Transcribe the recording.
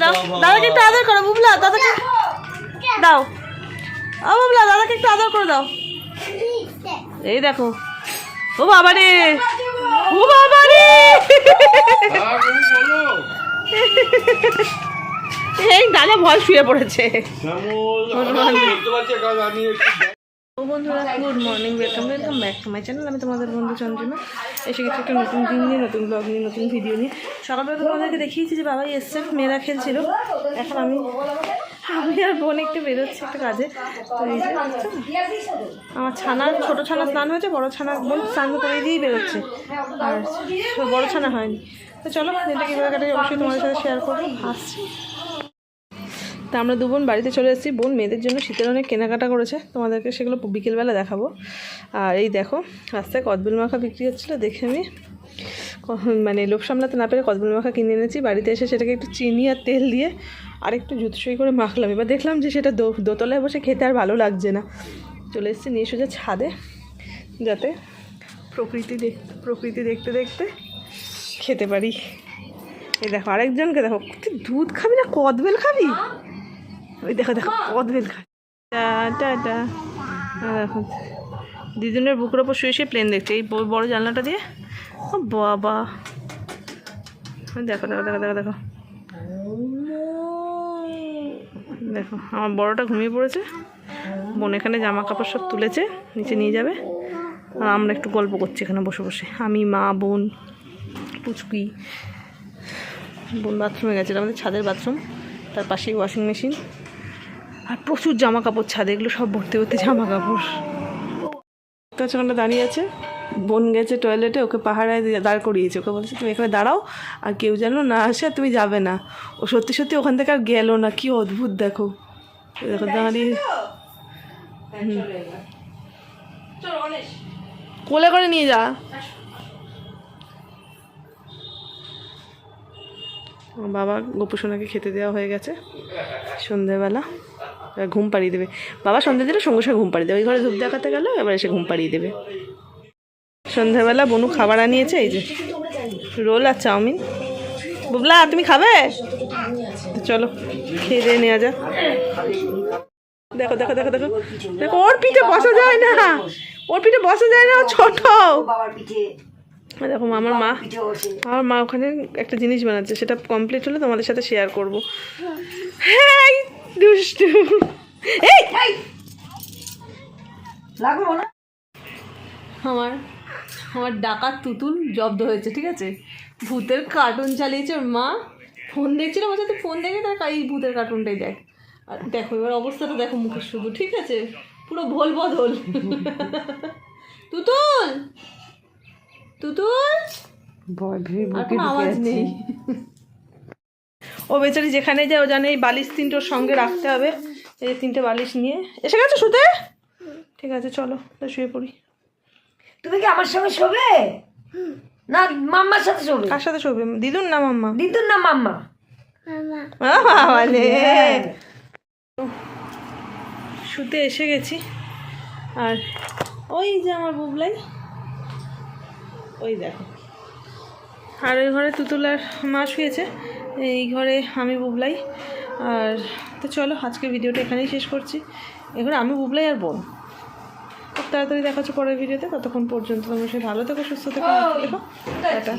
দাও দাদাকে একটু আদর করো বুবলা দাদাকে দাও। ও বুবলা দাদাকে একটু আদর করে দাও। এই দেখো। ও বাবা রে। ও বাবা রে। এই দাদা ভয় শুয়ে পড়েছে। বন্ধুরা good morning welcome welcome back to my channel আমি তোমাদের বন্ধু চন্দ্রনা এসে গেছি একটা নতুন দিন নিয়ে, নতুন ব্লগ নিয়ে, নতুন ভিডিও নিয়ে। সকালবেলা তোমাদেরকে দেখিয়েছি যে বাবাই এসছে, মেয়েরা খেলছিল। এখন আমি আমি আর বোন একটু বেরোচ্ছি একটা কাজে। আমার ছানার ছোটো ছানা স্নান হয়েছে, বড় ছানা বোন স্নান করে দিয়েই বেরোচ্ছে। আর বড় ছানা হয়নি। তো চলো দিনটা কীভাবে কাটে অবশ্যই তোমাদের সাথে শেয়ার করব। হাসছি তা আমরা দু বোন বাড়িতে চলে এসেছি। বোন মেয়েদের জন্য শীতের অনেক কেনাকাটা করেছে। তোমাদেরকে সেগুলো বিকেলবেলা দেখাবো। আর এই দেখো, রাস্তায় কদবেল মাখা বিক্রি হচ্ছিল, দেখে আমি মানে লোভ সামলাতে না পেরে কদবেল মাখা কিনে এনেছি। বাড়িতে এসে সেটাকে একটু চিনি আর তেল দিয়ে আর একটু জুতসই করে মাখলাম। এবার দেখলাম যে সেটা দোতলায় বসে খেতে আর ভালো লাগছে না। চলে এসেছি নিয়ে সোজা ছাদে, যাতে প্রকৃতি দেখ প্রকৃতি দেখতে দেখতে খেতে পারি। এই দেখো, আরেকজনকে দেখো দুধ খাবি না কদবেল খাবি? ওই দেখো দেখো কদবেল টা দেখো দিদুনের বুকের ওপর শুয়ে শুয়ে প্লেন দেখছে এই বড় জানলাটা দিয়ে। ও বাবা। দেখো দেখো দেখো দেখো দেখো। দেখো আমার বড়টা ঘুমিয়ে পড়েছে। বোন এখানে জামা কাপড় সব তুলেছে নিচে নিয়ে যাবে। আর আমরা একটু গল্প করছি এখানে বসে বসে। আমি মা বোন পুচকি। বোন বাথরুমে গেছে আমাদের ছাদের বাথরুম। তার পাশেই ওয়াশিং মেশিন আর প্রচুর জামা কাপড় ছাদে এগুলো সব ভর্তি ভর্তি জামা কাপড় ওখানে দাঁড়িয়ে আছে বোন গেছে টয়লেটে ওকে পাহাড়ায় দাঁড় করিয়েছে। ওকে বলছে তুমি এখানে দাঁড়াও আর কেউ যেন না আসে আর তুমি যাবে না। ও সত্যি সত্যি ওখান থেকে আর গেলো না কি অদ্ভুত দেখো। দেখো দাঁড়িয়ে। হুম। কোলে করে নিয়ে যা। বাবা গোপুসোনাকে খেতে দেওয়া হয়ে গেছে সন্ধেবেলা। ঘুম পাড়িয়ে দেবে। বাবা সন্ধে দিলে সঙ্গে সঙ্গে ঘুম পাড়িয়ে দেবে। ওই ঘরে ধূপ দেখাতে গেল, এবার এসে ঘুম পাড়িয়ে দেবে। সন্ধেবেলা বনু খাবার আনিয়েছে, এই যে রোল আর চাউমিন। বুবলা, তুমি খাবে? চলো, খেয়ে দিয়ে নেওয়া যাক। দেখো দেখো দেখো দেখো দেখো, ওর পিঠে বসা যায় না। ওর পিঠে বসা যায় না ছোট। দেখো, আমার মা আমার মা ওখানে একটা জিনিস বানাচ্ছে, সেটা কমপ্লিট হলে তোমাদের সাথে শেয়ার করব। হ্যাঁ দুষ্টু। এই লাগবো না? আমার আমার ডাকাত তুতুল জব্দ হয়েছে ঠিক আছে? ভূতের কার্টুন চালিয়েছে ওর মা। ফোন দেখছিল বলছে তুই ফোন দেখে তার এই ভূতের কার্টুনটাই দেখ। আর দেখো এবার অবস্থাটা দেখো মুখের শুধু ঠিক আছে? পুরো ভোল বদল। তুতুল! তুতুল! আওয়াজ নেই। ও বেচারি যেখানে যায় ও জানে এই বালিশ তিনটোর সঙ্গে রাখতে হবে। এই তিনটে বালিশ নিয়ে। এসে গেছো শুতে? ঠিক আছে চলো তো শুয়ে পড়ি। তুমি কি আমার সঙ্গে শোবে? না মাম্মার সাথে শোবে। কার সাথে শোবে? দিদুন না মাম্মা? দিদুর না মাম্মা? বাবালে শুতে এসে গেছি। আর ওই যে আমার বুবলাই ওই দেখো। আর ওই ঘরে তুতুলার মা শুয়েছে এই ঘরে আমি বুবলাই। আর তো চলো আজকে ভিডিওটা এখানেই শেষ করছি। এখানে আমি বুবলাই আর বোন। খুব তাড়াতাড়ি দেখাচ্ছ পরের ভিডিওতে ততক্ষণ পর্যন্ত তোমার সে ভালো থেকো সুস্থ থেকো দেখো। টাটা।